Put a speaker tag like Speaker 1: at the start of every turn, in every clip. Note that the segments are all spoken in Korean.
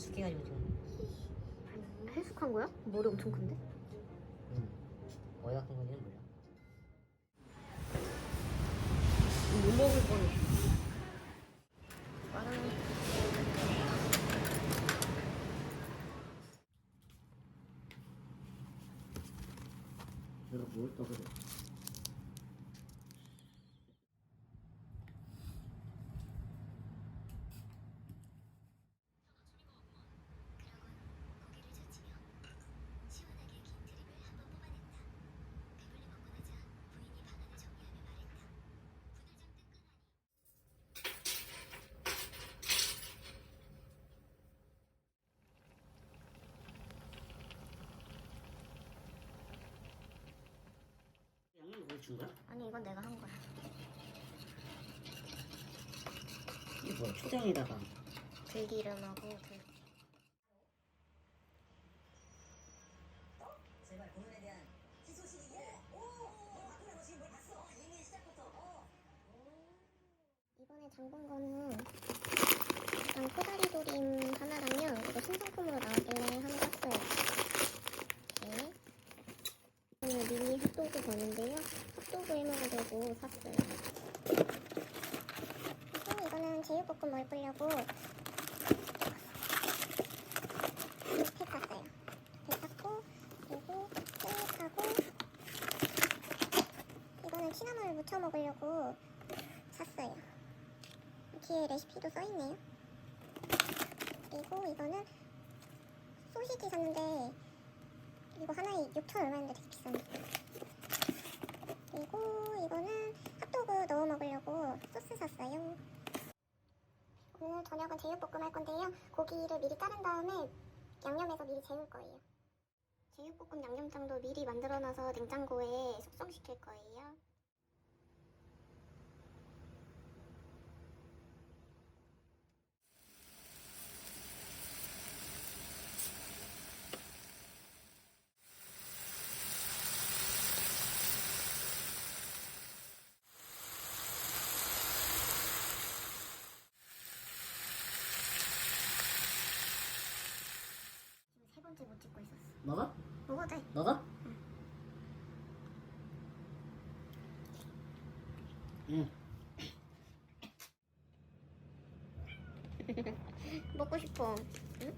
Speaker 1: 해숙해가지고 좀
Speaker 2: 해숙한 거야? 머리 엄청 큰데?
Speaker 1: 음, 어디가 큰 건지는 몰라.
Speaker 2: 못 먹을 뻔해.
Speaker 3: 내가 뭘떠 그래?
Speaker 1: 준 거야?
Speaker 2: 아니 이건 내가 한 거야.
Speaker 1: 이게 뭐야? 초장에다가
Speaker 2: 들기름하고 들.
Speaker 1: 제발 공연에 대한 희소식이고 오 박근혜 지금 뭘 봤어? 이미 시작부터 어.
Speaker 2: 이번에 장본 거는 일단 코다리 조림 하나랑요. 이거 신상품으로 나왔길래 하나 샀어요. 이렇게. 오늘 미니 핫도그 버는데요. 핫도그 해 먹으려고 샀어요. 그리고 이거는 제육볶음 먹으려고 팩 샀어요. 팩 샀고 그리고 깻잎하고 이거는 취나물 무쳐 먹으려고 샀어요. 뒤에 레시피도 써있네요. 그리고 이거는 소시지 샀는데 이거 하나에 6천 얼마인데 되게 비싸네. 그리고 이거는 핫도그 넣어 먹으려고 소스 샀어요. 오늘 저녁은 제육볶음 할 건데요. 고기를 미리 자른 다음에 양념해서 미리 재울 거예요. 제육볶음 양념장도 미리 만들어놔서 냉장고에 숙성시킬 거예요. 지금 세 번째 못 찍고 있었어.
Speaker 1: 먹어?
Speaker 2: 먹어도 돼.
Speaker 1: 먹어? 응.
Speaker 2: 먹고 싶어. 응?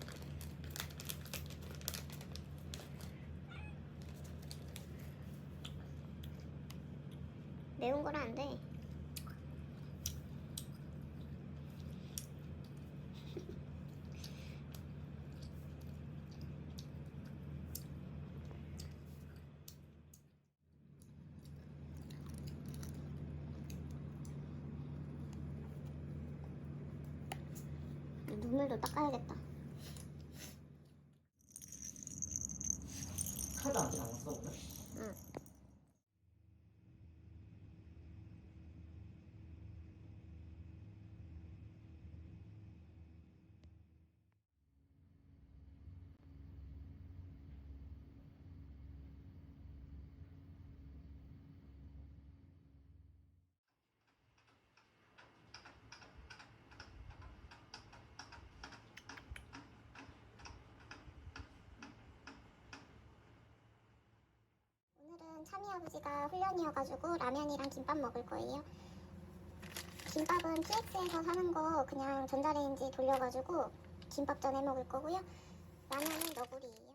Speaker 2: 매운 거라 안 돼. 눈물도 닦아야겠다.
Speaker 1: 하나도 안 남았어 오늘?
Speaker 2: 응. 오늘은 참이 아버지가 훈련이어가지고 라면이랑 김밥 먹을 거예요. 김밥은 PX에서 사는 거 그냥 전자레인지 돌려가지고 김밥전 해 먹을 거고요. 라면은 너구리예요.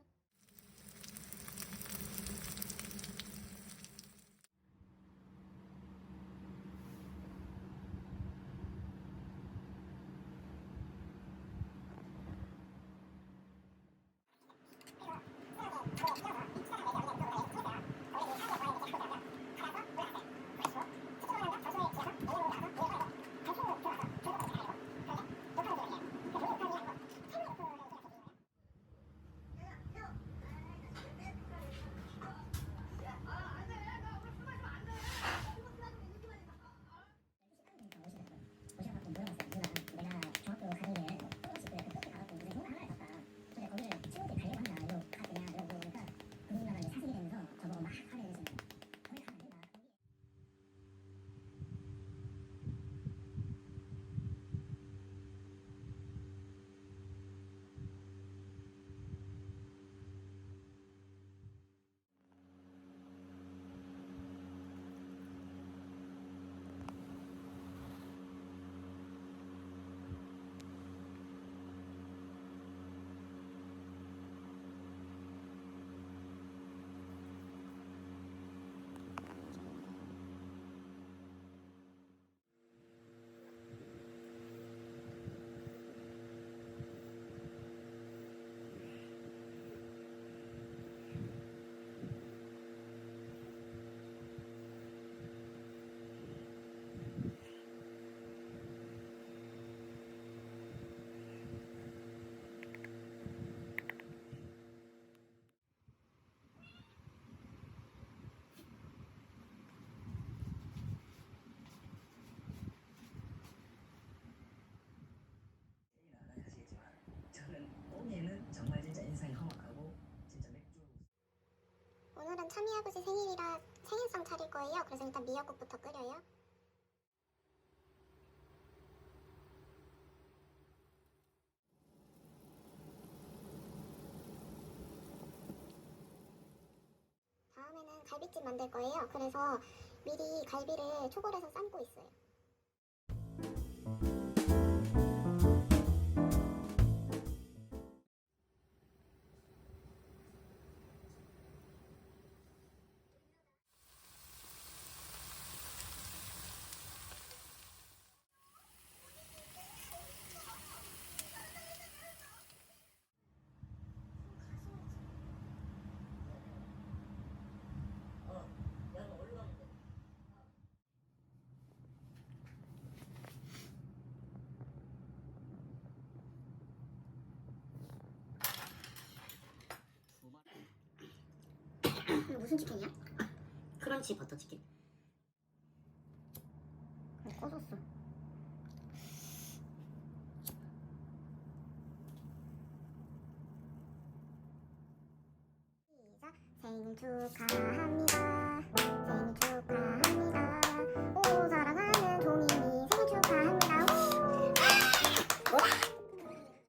Speaker 2: 오늘은 참이 아버지 생일이라 생일상 차릴 거예요. 그래서 일단 미역국부터 끓여요. 다음에는 갈비찜 만들 거예요. 그래서 미리 갈비를 초벌해서 삶고 있어요. 무슨 치킨이야?
Speaker 1: 크런치 버터 치킨.
Speaker 2: 꺼졌어. 시작. 생일 축하합니다.